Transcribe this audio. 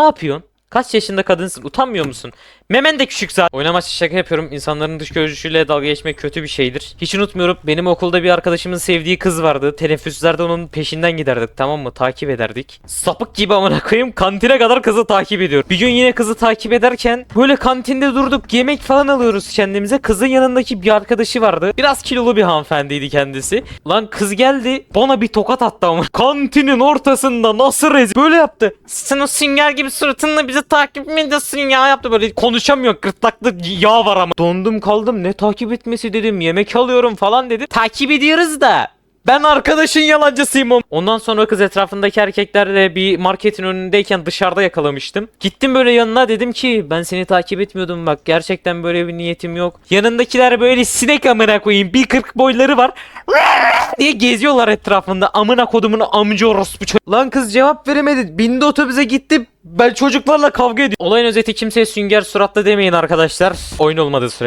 Ne yapıyorsun? Kaç yaşında kadınsın? Utanmıyor musun? Memen de küçük zaten. Oynamaçlı şaka yapıyorum. İnsanların dış görünüşüyle dalga geçmek kötü bir şeydir. Hiç unutmuyorum. Benim okulda bir arkadaşımın sevdiği kız vardı. Teneffüslerde onun peşinden giderdik tamam mı? Takip ederdik. Sapık gibi amına koyayım. Kantine kadar kızı takip ediyor. Bir gün yine kızı takip ederken böyle kantinde durduk. Yemek falan alıyoruz kendimize. Kızın yanındaki bir arkadaşı vardı. Biraz kilolu bir hanımefendiydi kendisi. Lan kız geldi. Bana bir tokat attı ama. Kantinin ortasında nasıl rezil. Böyle yaptı. Sen o sünger gibi suratınla bizi takip mi ediyorsun ya yaptı böyle konuşamıyor gırtlakta yağ var ama. Dondum kaldım ne takip etmesi dedim yemek alıyorum falan dedi. Takip ediyoruz da. Ben arkadaşın yalancısıyım o. Ondan sonra kız etrafındaki erkeklerle bir marketin önündeyken dışarıda yakalamıştım. Gittim böyle yanına dedim ki ben seni takip etmiyordum bak gerçekten böyle bir niyetim yok. Yanındakiler böyle sinek amına koyayım bir kırk boyları var. diye geziyorlar etrafında. Amına kodumun amca orospu Lan kız cevap veremedi. Bindi otobüse gitti. Ben çocuklarla kavga ediyorum. Olayın özeti kimseye sünger suratlı demeyin arkadaşlar. Oyun olmadığı süre.